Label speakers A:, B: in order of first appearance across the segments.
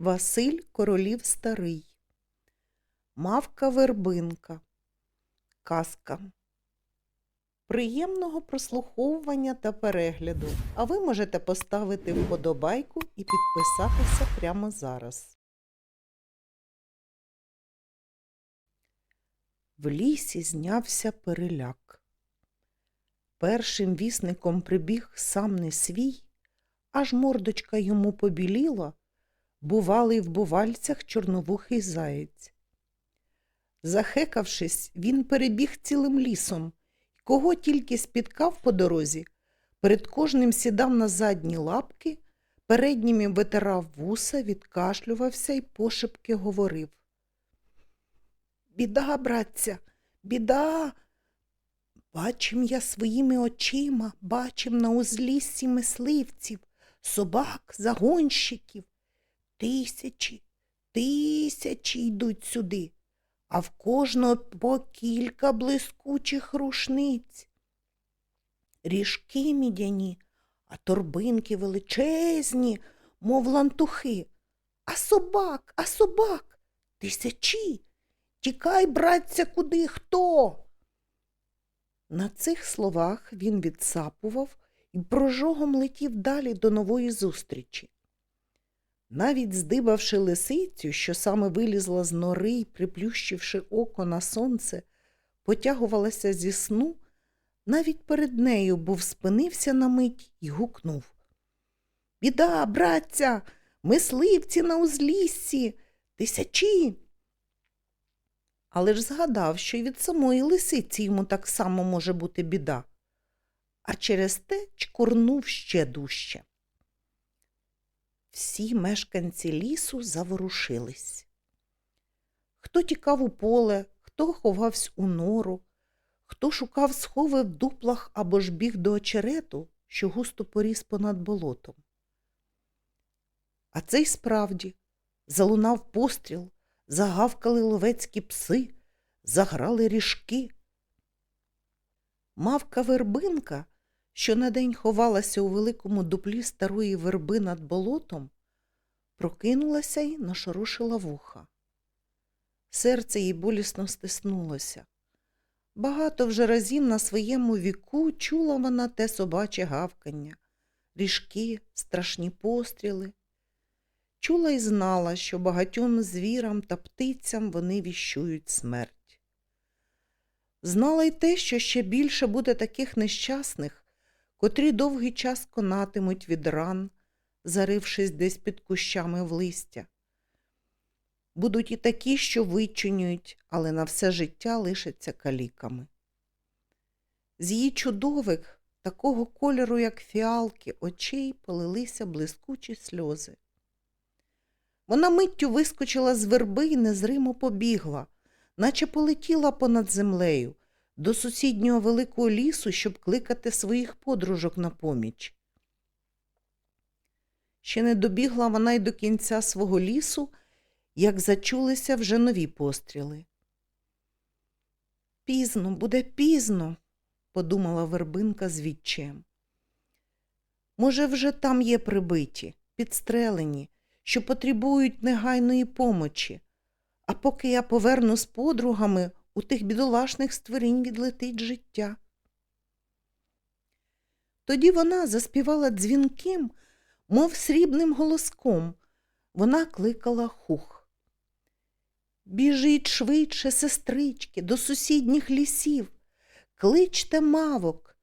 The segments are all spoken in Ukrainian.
A: Василь Королів Старий. Мавка Вербинка. Казка. Приємного прослуховування та перегляду. А ви можете поставити вподобайку і підписатися прямо зараз. В лісі знявся переляк. Першим вісником прибіг сам не свій, аж мордочка йому побіліла, бувалий в бувальцях чорновухий заєць. Захекавшись, він перебіг цілим лісом, кого тільки спіткав по дорозі, перед кожним сідав на задні лапки, передніми витирав вуса, відкашлювався і пошепки говорив. Біда, братця, біда. Бачим я своїми очима, бачим на узліссі мисливців, собак, загонщиків. Тисячі, тисячі йдуть сюди, а в кожного по кілька блискучих рушниць. Ріжки мідяні, а торбинки величезні, мов лантухи. А собак, а собак тисячі. Тікай, братця, куди хто? На цих словах він відсапував і прожогом летів далі до нової зустрічі. Навіть здибавши лисицю, що саме вилізла з нори й, приплющивши око на сонце, потягувалася зі сну, навіть перед нею був спинився на мить і гукнув. Біда, братця, мисливці на узліссі, тисячі. Але ж згадав, що й від самої лисиці йому так само може бути біда, а через те чкурнув ще дужче. Всі мешканці лісу заворушились. Хто тікав у поле, хто ховався у нору, хто шукав схови в дуплах або ж біг до очерету, що густо поріс понад болотом. А це й справді залунав постріл, загавкали ловецькі пси, заграли ріжки. Мавка вербинка, що на день ховалася у великому дуплі старої верби над болотом, прокинулася й нашорушила вуха. Серце їй болісно стиснулося. Багато вже разів на своєму віку чула вона те собаче гавкання, ріжки, страшні постріли. Чула й знала, що багатьом звірам та птицям вони віщують смерть. Знала й те, що ще більше буде таких нещасних, котрі довгий час конатимуть від ран, зарившись десь під кущами в листя. Будуть і такі, що вичунюють, але на все життя лишаться каліками. З її чудових, такого кольору, як фіалки, очей полилися блискучі сльози. Вона миттю вискочила з верби і незримо побігла, наче полетіла понад землею до сусіднього великого лісу, щоб кликати своїх подружок на поміч. Ще не добігла вона й до кінця свого лісу, як зачулися вже нові постріли. Пізно, буде пізно, подумала вербинка з відчаєм. Може, вже там є прибиті, підстрелені, що потребують негайної помочі, а поки я поверну з подругами, у тих бідолашних створінь відлетить життя. Тоді вона заспівала дзвінким, мов срібним голоском. Вона кликала хух. Біжіть швидше, сестрички, до сусідніх лісів, кличте мавок,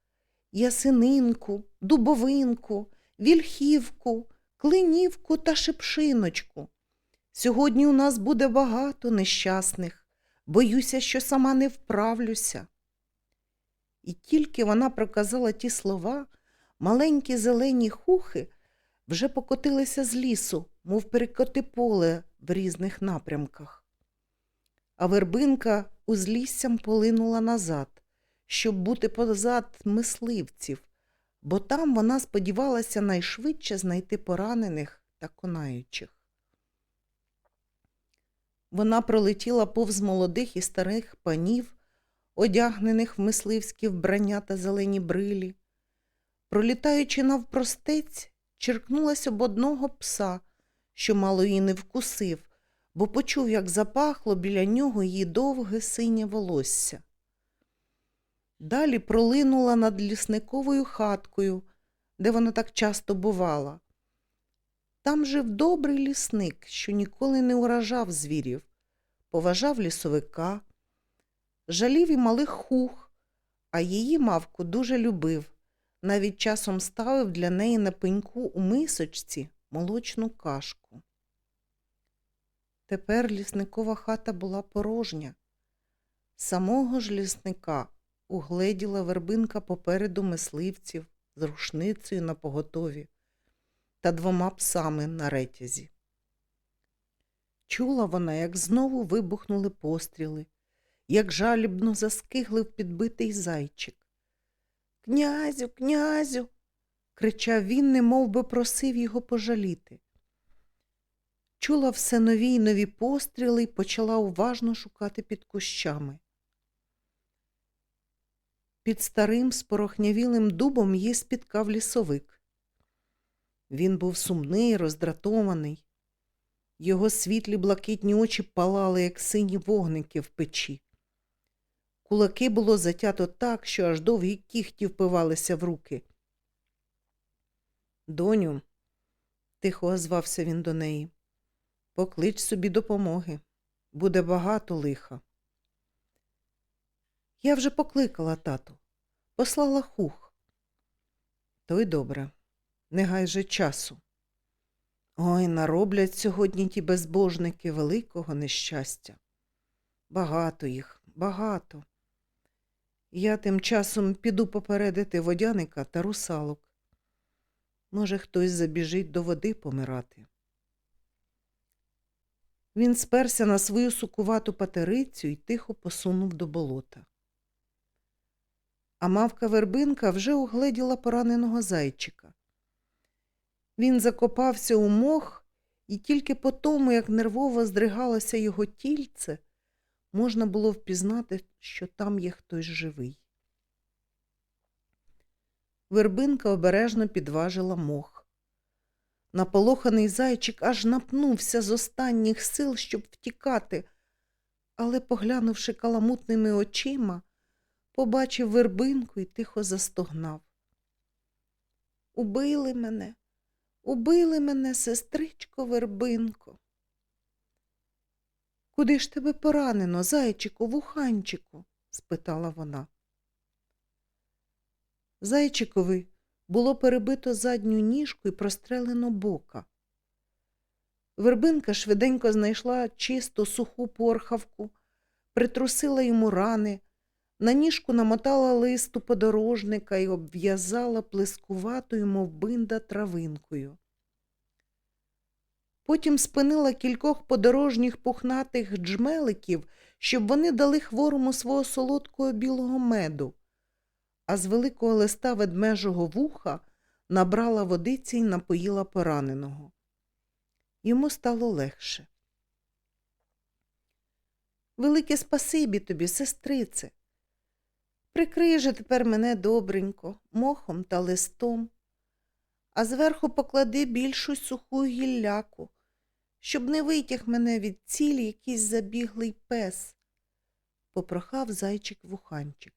A: ясининку, дубовинку, вільхівку, клинівку та шипшиночку. Сьогодні у нас буде багато нещасних, боюся, що сама не вправлюся. І тільки вона проказала ті слова, маленькі зелені хухи вже покотилися з лісу, мов перекоти поле в різних напрямках. А вербинка узліссям полинула назад, щоб бути позад мисливців, бо там вона сподівалася найшвидше знайти поранених та конаючих. Вона пролетіла повз молодих і старих панів, одягнених в мисливські вбрання та зелені брилі. Пролітаючи навпростець, черкнулась об одного пса, що мало її не вкусив, бо почув, як запахло біля нього її довге синє волосся. Далі пролинула над лісниковою хаткою, де вона так часто бувала. Там жив добрий лісник, що ніколи не уражав звірів, поважав лісовика, жалів і малих хух, а її мавку дуже любив, навіть часом ставив для неї на пеньку у мисочці молочну кашку. Тепер лісникова хата була порожня. Самого ж лісника угледіла вербинка попереду мисливців з рушницею на поготові та двома псами на ретязі. Чула вона, як знову вибухнули постріли, як жалібно заскиглив підбитий зайчик. Князю, князю. кричав він, немов би просив його пожаліти. Чула все нові й нові постріли і почала уважно шукати під кущами. Під старим спорохнявілим дубом її спіткав лісовик. Він був сумний, роздратований. Його світлі блакитні очі палали, як сині вогники в печі. Кулаки було затято так, що аж довгі кіхті впивалися в руки. Доню, тихо озвався він до неї, поклич собі допомоги. Буде багато лиха. Я вже покликала тату, послала хух. То й добре, не же часу. Ой, нароблять сьогодні ті безбожники великого нещастя. Багато їх, багато. Я тим часом піду попередити водяника та русалок. Може, хтось забіжить до води помирати. Він сперся на свою сукувату патерицю і тихо посунув до болота. А мавка вербинка вже угледіла пораненого зайчика. Він закопався у мох, і тільки по тому, як нервово здригалося його тільце, можна було впізнати, що там є хтось живий. Вербинка обережно підважила мох. Наполоханий зайчик аж напнувся з останніх сил, щоб втікати, але, поглянувши каламутними очима, побачив вербинку і тихо застогнав. Убили мене, убили мене, сестричко вербинко. Куди ж тебе поранено, зайчику, вуханчику? спитала вона. Зайчикові було перебито задню ніжку і прострелено бока. Вербинка швиденько знайшла чисту суху порхавку, притрусила йому рани, на ніжку намотала листу подорожника і обв'язала плескуватою, мов бинда, травинкою. Потім спинила кількох подорожніх пухнатих джмеликів, щоб вони дали хворому свого солодкого білого меду, а з великого листа ведмежого вуха набрала водиці й напоїла пораненого. Йому стало легше. Велике спасибі тобі, сестрице. Прикрий же тепер мене добренько, мохом та листом, а зверху поклади більшу суху гілляку, щоб не витяг мене від цілі якийсь забіглий пес, попрохав зайчик вуханчик.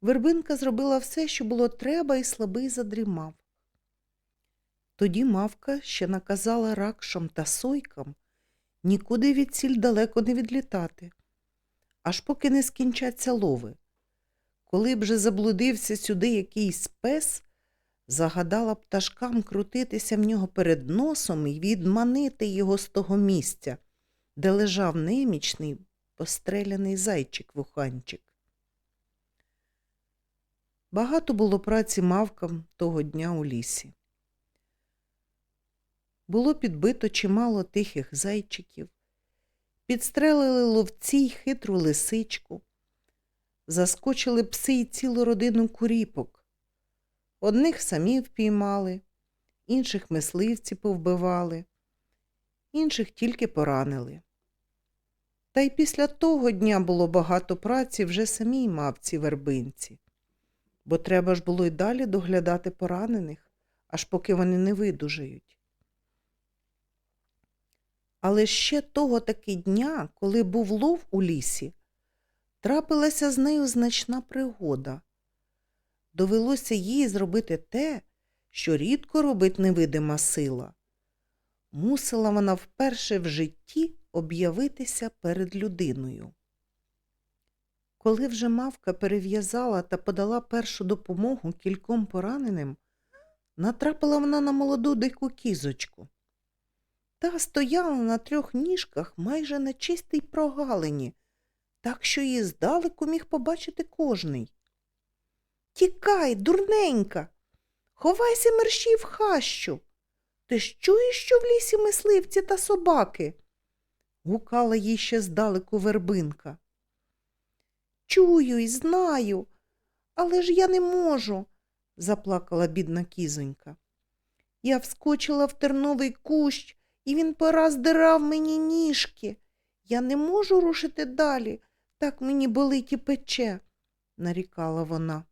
A: Вербинка зробила все, що було треба, і слабий задрімав. Тоді мавка ще наказала ракшам та сойкам нікуди від ціль далеко не відлітати, аж поки не скінчаться лови. Коли б же заблудився сюди якийсь пес, загадала пташкам крутитися в нього перед носом і відманити його з того місця, де лежав немічний постреляний зайчик-вуханчик. Багато було праці мавкам того дня у лісі. Було підбито чимало тихих зайчиків, підстрелили ловці й хитру лисичку, заскочили пси й цілу родину куріпок. Одних самі впіймали, інших мисливці повбивали, інших тільки поранили. Та й після того дня було багато праці вже самій мавці вербинці, бо треба ж було й далі доглядати поранених, аж поки вони не видужають. Але ще того таки дня, коли був лов у лісі, трапилася з нею значна пригода. Довелося їй зробити те, що рідко робить невидима сила. Мусила вона вперше в житті об'явитися перед людиною. Коли вже мавка перев'язала та подала першу допомогу кільком пораненим, натрапила вона на молоду дику кізочку. Та стояла на трьох ніжках майже на чистій прогалині, так що її здалеку міг побачити кожний. Тікай, дурненька, ховайся мерщій в хащу. Ти ж чуєш, що в лісі мисливці та собаки? гукала їй ще здалеку вербинка. Чую й знаю, але ж я не можу, заплакала бідна кізонька. Я вскочила в терновий кущ, і він пораз дирав мені ніжки. Я не можу рушити далі, так мені болить і пече, нарікала вона.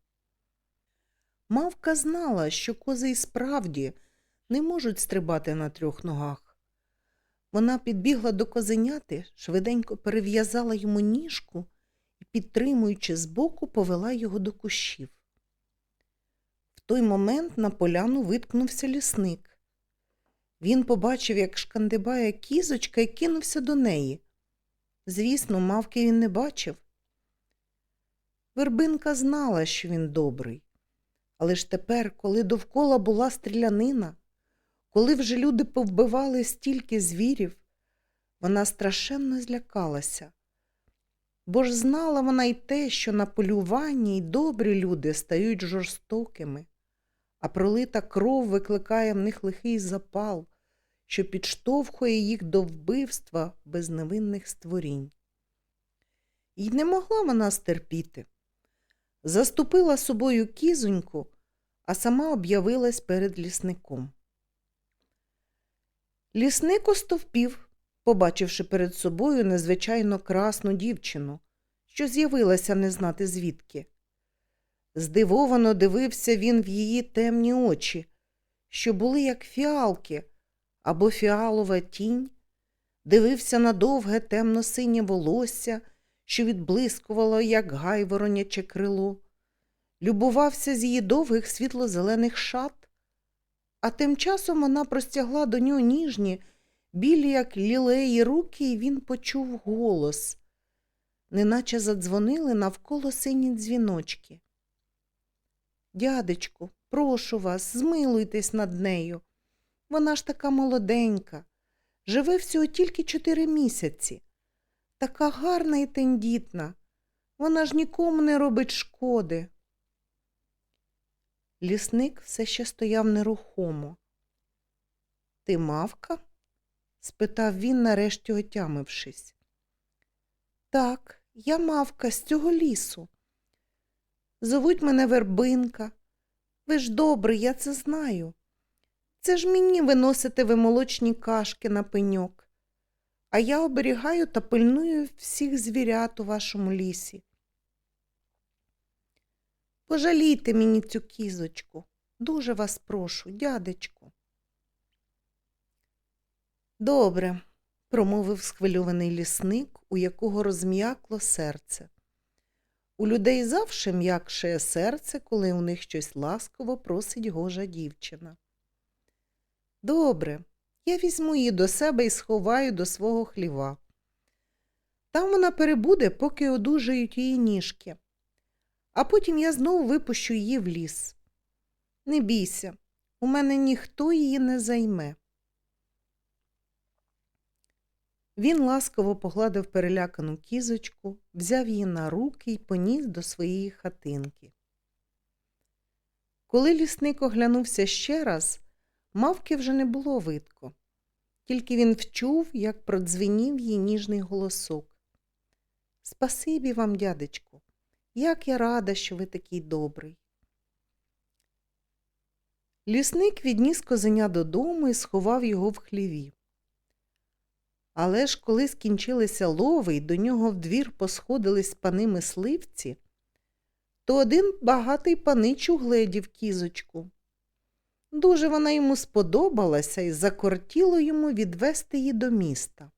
A: Мавка знала, що кози й справді не можуть стрибати на трьох ногах. Вона підбігла до козеняти, швиденько перев'язала йому ніжку і, підтримуючи збоку, повела його до кущів. В той момент на поляну виткнувся лісник. Він побачив, як шкандибає кізочка і кинувся до неї. Звісно, мавки він не бачив. Вербинка знала, що він добрий. Але ж тепер, коли довкола була стрілянина, коли вже люди повбивали стільки звірів, вона страшенно злякалася. Бо ж знала вона й те, що на полюванні й добрі люди стають жорстокими, а пролита кров викликає в них лихий запал, що підштовхує їх до вбивства безневинних створінь. І не могла вона стерпіти. Заступила собою кізоньку, а сама об'явилась перед лісником. Лісник остовпів, побачивши перед собою незвичайно красну дівчину, що з'явилася не знати звідки. Здивовано дивився він в її темні очі, що були як фіалки або фіалова тінь, дивився на довге темно-синє волосся, що відблискувало, як гайвороняче крило, любувався з її довгих світло-зелених шат, а тим часом вона простягла до нього ніжні, білі, як лілеї руки, і він почув голос, неначе задзвонили навколо сині дзвіночки. Дядечку, прошу вас, змилуйтесь над нею. Вона ж така молоденька, живе всього тільки чотири місяці. Така гарна і тендітна. Вона ж нікому не робить шкоди. Лісник все ще стояв нерухомо. Ти мавка? спитав він, нарешті отямившись. Так, я мавка з цього лісу. Зовуть мене вербинка. Ви ж добрий, я це знаю. Це ж мені виносите ви молочні кашки на пеньок, а я оберігаю та пильную всіх звірят у вашому лісі. Пожалійте мені цю кізочку. Дуже вас прошу, дядечку. Добре, промовив схвильований лісник, у якого розм'якло серце. У людей завше м'якшає серце, коли у них щось ласково просить гожа дівчина. Добре, я візьму її до себе і сховаю до свого хліва. Там вона перебуде, поки одужають її ніжки а потім я знову випущу її в ліс. Не бійся, у мене ніхто її не займе. Він ласково погладив перелякану кізочку, взяв її на руки і поніс до своєї хатинки. Коли лісник оглянувся ще раз, мавки вже не було видко, тільки він вчув, як продзвенів її ніжний голосок. Спасибі вам, дядечку, як я рада, що ви такий добрий. Лісник відніс козеня додому і сховав його в хліві. Але ж коли скінчилися лови і до нього в двір посходились пани мисливці, то один багатий панич угледів кізочку. Дуже вона йому сподобалася і закортіло йому відвести її до міста.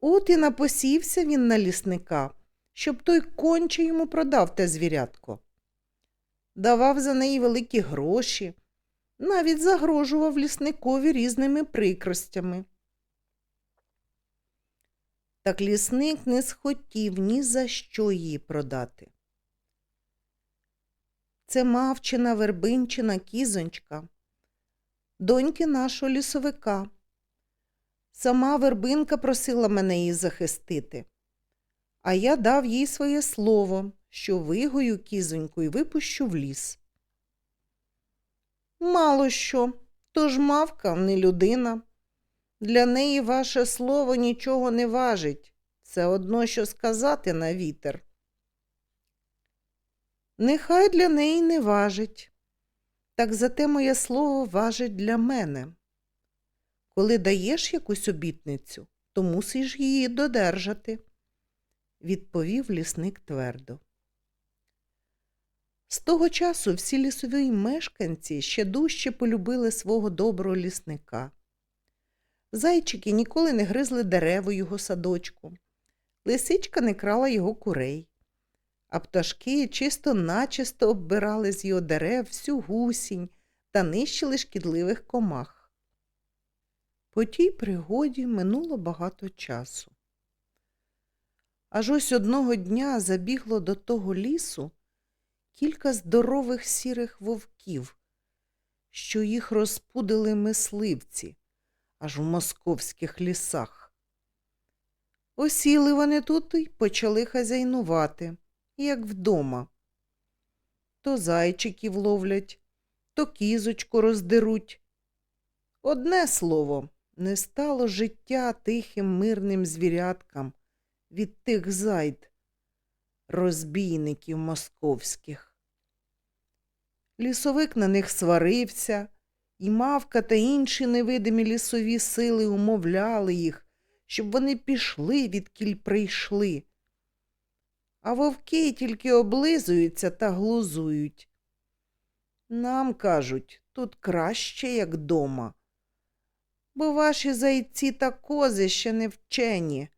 A: От і напосівся він на лісника, щоб той конче йому продав те звірятко. Давав за неї великі гроші, навіть загрожував лісникові різними прикростями. Так лісник не схотів ні за що її продати. Це мавчина вербинчина кізонька, доньки нашого лісовика. Сама вербинка просила мене її захистити, а я дав їй своє слово, що вигою кізоньку і випущу в ліс. Мало що, тож мавка не людина. Для неї ваше слово нічого не важить. Це одно, що сказати на вітер. Нехай для неї не важить, так зате моє слово важить для мене. Коли даєш якусь обітницю, то мусиш її додержати, відповів лісник твердо. З того часу всі лісові мешканці ще дужче полюбили свого доброго лісника. Зайчики ніколи не гризли дерева його садочку, лисичка не крала його курей, а пташки чисто начисто оббирали з його дерев всю гусінь та нищили шкідливих комах. По тій пригоді минуло багато часу. Аж ось одного дня забігло до того лісу кілька здорових сірих вовків, що їх розпудили мисливці аж у московських лісах. Осіли вони тут і почали хазяйнувати, як вдома. То зайчиків ловлять, то кізочку роздеруть. Одне слово, не стало життя тихим мирним звіряткам від тих зайд, розбійників московських. Лісовик на них сварився, і мавка та інші невидимі лісові сили умовляли їх, щоб вони пішли, відкіль прийшли. А вовки тільки облизуються та глузують. Нам кажуть, тут краще, як дома. Бо ваші зайці та кози ще не вчені.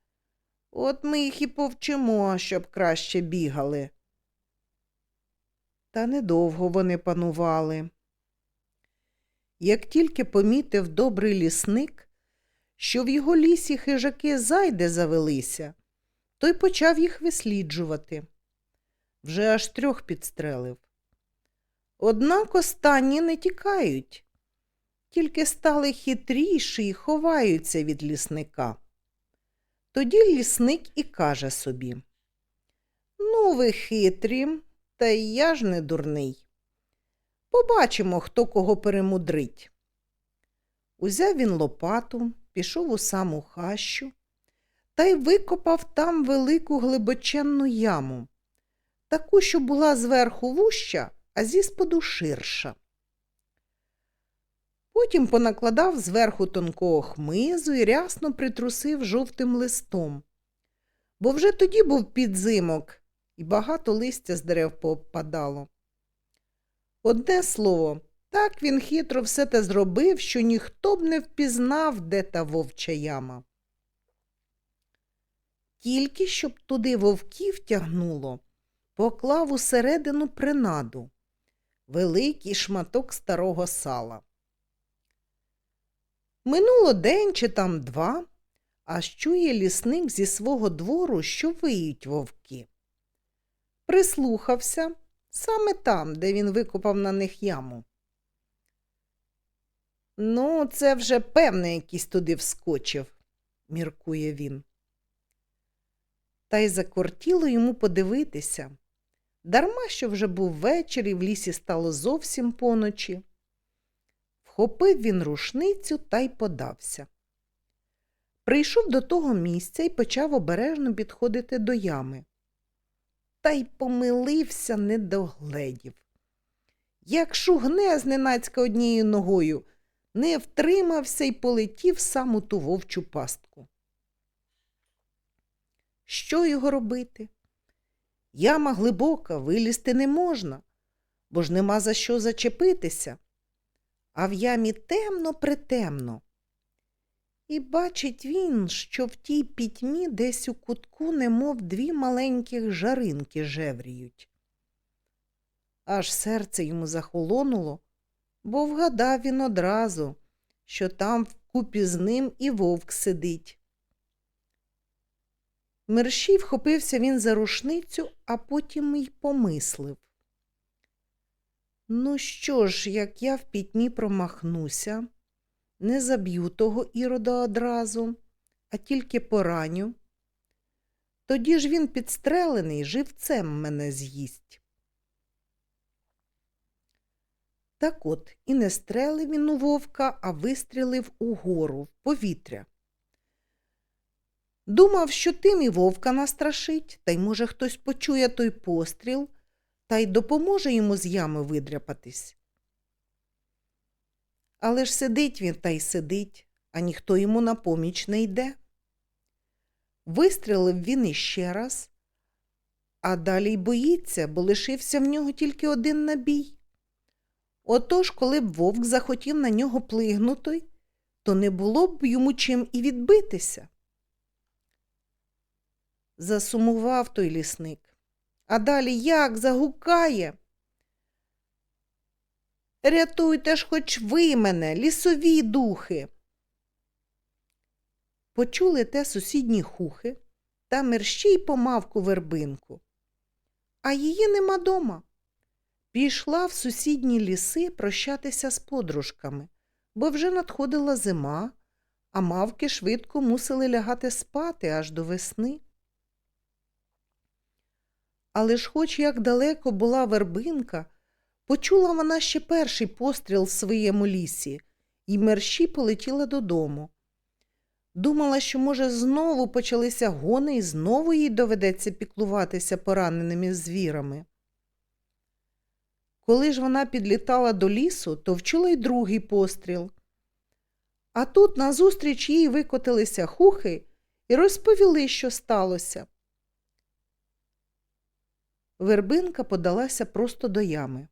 A: От ми їх і повчимо, щоб краще бігали. Та недовго вони панували. Як тільки помітив добрий лісник, що в його лісі хижаки зайде завелися, той почав їх висліджувати. Вже аж трьох підстрелив. Однак останні не тікають, тільки стали хитріші і ховаються від лісника. Тоді лісник і каже собі Ну, ви хитрі, та й я ж не дурний. Побачимо, хто кого перемудрить. Узяв він лопату, пішов у саму хащу та й викопав там велику глибоченну яму, таку, що була зверху вуща, а зісподу ширша. Потім понакладав зверху тонкого хмизу і рясно притрусив жовтим листом, бо вже тоді був підзимок, і багато листя з дерев поопадало. Одне слово, так він хитро все те зробив, що ніхто б не впізнав, де та вовча яма. Тільки щоб туди вовків тягнуло, поклав усередину принаду великий шматок старого сала. Минуло день чи там два, аж чує лісник зі свого двору, що виють вовки. Прислухався саме там, де він викопав на них яму. Ну, це вже певне якийсь туди вскочив, міркує він. Та й закортіло йому подивитися. Дарма що вже був вечір і в лісі стало зовсім поночі. Вхопив він рушницю та й подався. Прийшов до того місця і почав обережно підходити до ями. Та й помилився недогледів. Як шугне зненацька однією ногою, не втримався й полетів сам у ту вовчу пастку. Що його робити? Яма глибока, вилізти не можна, бо ж нема за що зачепитися. а в ямі темно притемно. І бачить він, що в тій пітьмі десь у кутку, немов дві маленьких жаринки жевріють. Аж серце йому захолонуло, бо вгадав він одразу, що там вкупі з ним і вовк сидить. Мерщій вхопився він за рушницю, а потім й помислив. Ну що ж, як я в пітьмі промахнуся, не заб'ю того ірода одразу, а тільки пораню. Тоді ж він підстрелений живцем мене з'їсть. Так от і не стрелив він у вовка, а вистрілив угору, в повітря. Думав, що тим і вовка настрашить, та й, може, хтось почує той постріл та й допоможе йому з ями видряпатись. Але ж сидить він та й сидить, а ніхто йому на поміч не йде. Вистрілив він іще раз, а далі й боїться, бо лишився в нього тільки один набій. Отож, коли б вовк захотів на нього плигнути, то не було б йому чим і відбитися. Засумував той лісник. А далі як загукає. Рятуйте ж хоч ви мене, лісові духи. Почули те сусідні хухи та мерщій помавку вербинку. А її нема дома. Пішла в сусідні ліси прощатися з подружками, бо вже надходила зима, а мавки швидко мусили лягати спати аж до весни. Але ж, хоч як далеко була вербинка, почула вона ще перший постріл в своєму лісі і мерщі полетіла додому. Думала, що, може, знову почалися гони і знову їй доведеться піклуватися пораненими звірами. Коли ж вона підлітала до лісу, то вчула й другий постріл. А тут назустріч їй викотилися хухи і розповіли, що сталося. Вербинка подалася просто до ями.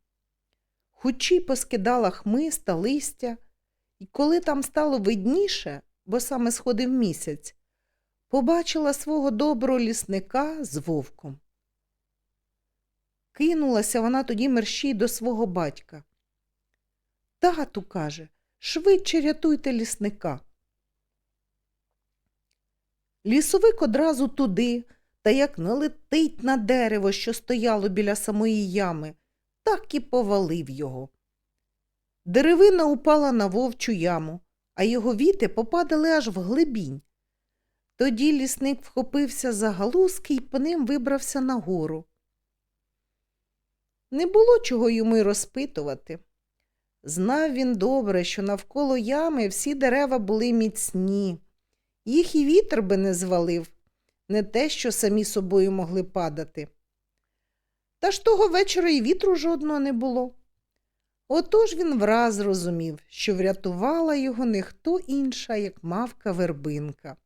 A: Хучі поскидала хмиз та листя, і коли там стало видніше, бо саме сходив місяць, побачила свого доброго лісника з вовком. Кинулася вона тоді мерщій до свого батька. Тату, каже, швидше рятуйте лісника. Лісовик одразу туди, та як налетить на дерево, що стояло біля самої ями, так і повалив його. Деревина упала на вовчу яму, а його віти попадали аж в глибінь. Тоді лісник вхопився за галузки і по ним вибрався нагору. Не було чого йому й розпитувати. Знав він добре, що навколо ями всі дерева були міцні, їх і вітер би не звалив, не те, що самі собою могли падати. Та ж того вечора і вітру жодного не було. Отож він враз зрозумів, що врятувала його не хто інша, як мавка вербинка,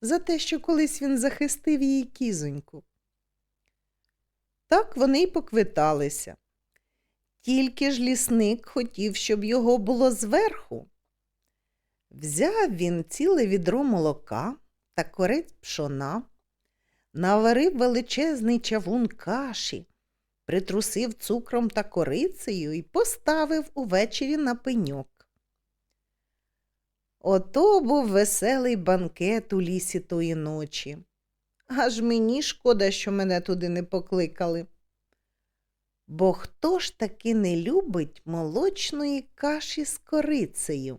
A: за те, що колись він захистив її кізоньку. Так вони й поквиталися. Тільки ж лісник хотів, щоб його було зверху. Взяв він ціле відро молока та корець пшона, наварив величезний чавун каші, притрусив цукром та корицею і поставив увечері на пеньок. Ото був веселий банкет у лісі тої ночі. Аж мені шкода, що мене туди не покликали. Бо хто ж таки не любить молочної каші з корицею?